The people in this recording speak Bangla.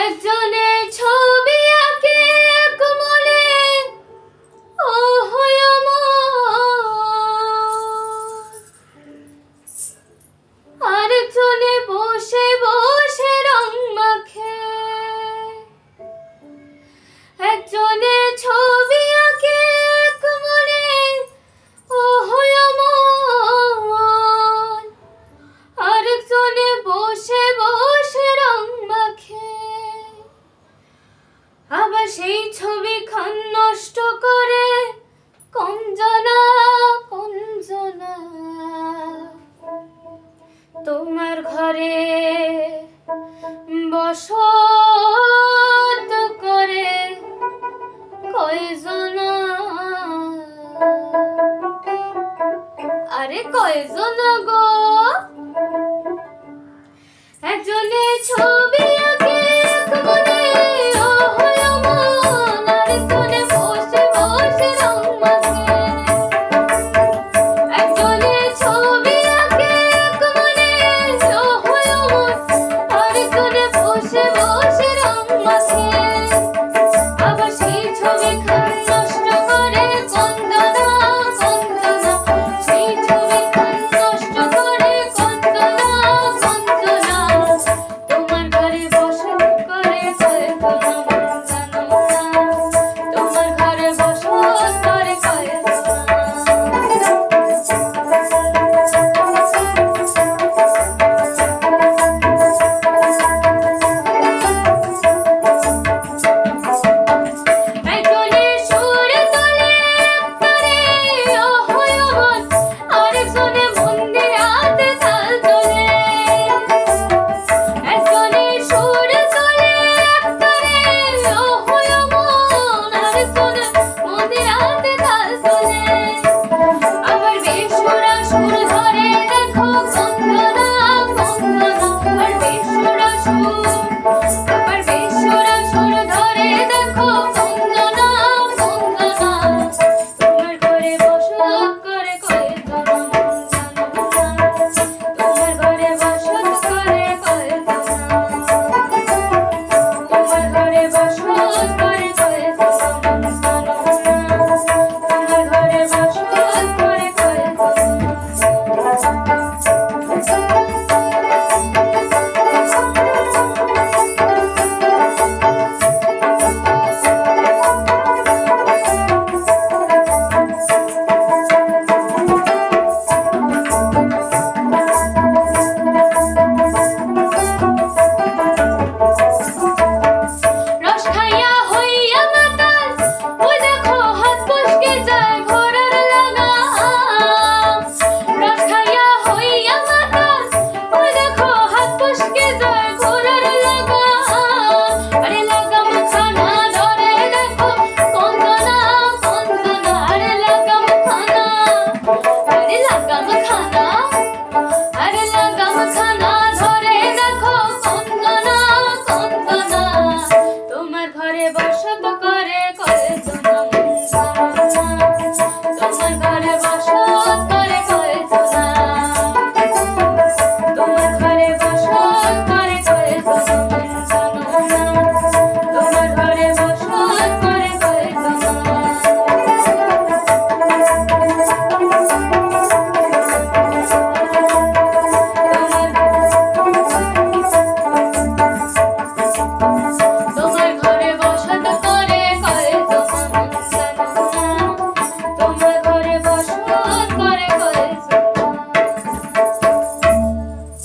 একজনে সেই ছবি খান নষ্ট করে কঞ্জনা কঞ্জনা। তোমার ঘরে বসত করে কয়জনা? আরে কয়জন গো? একজনে ছবি